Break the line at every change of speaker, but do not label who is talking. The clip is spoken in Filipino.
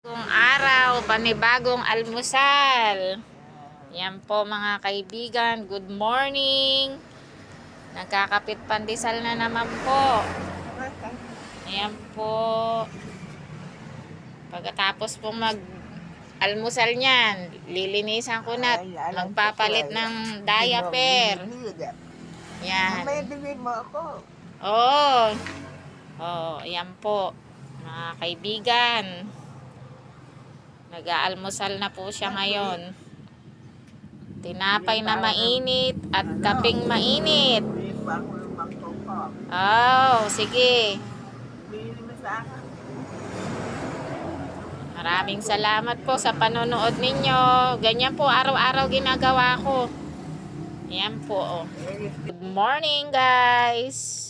Bagong araw, panibagong almusal. Yan po mga kaibigan, good morning. Nagkakapit pandesal na naman po. Ayan po. Pagkatapos po mag almusal niyan, lilinisan ko na, magpapalit ng diaper. Yan.
May bibig mo ako.
Oo. Oo, ayan po. Mga kaibigan. Nag-aalmusal na po siya ngayon. Tinapay na mainit at kaping mainit. Oh, sige. Maraming salamat po sa panonood ninyo. Ganyan po araw-araw ginagawa ko. Ayan po. oh. Good morning guys.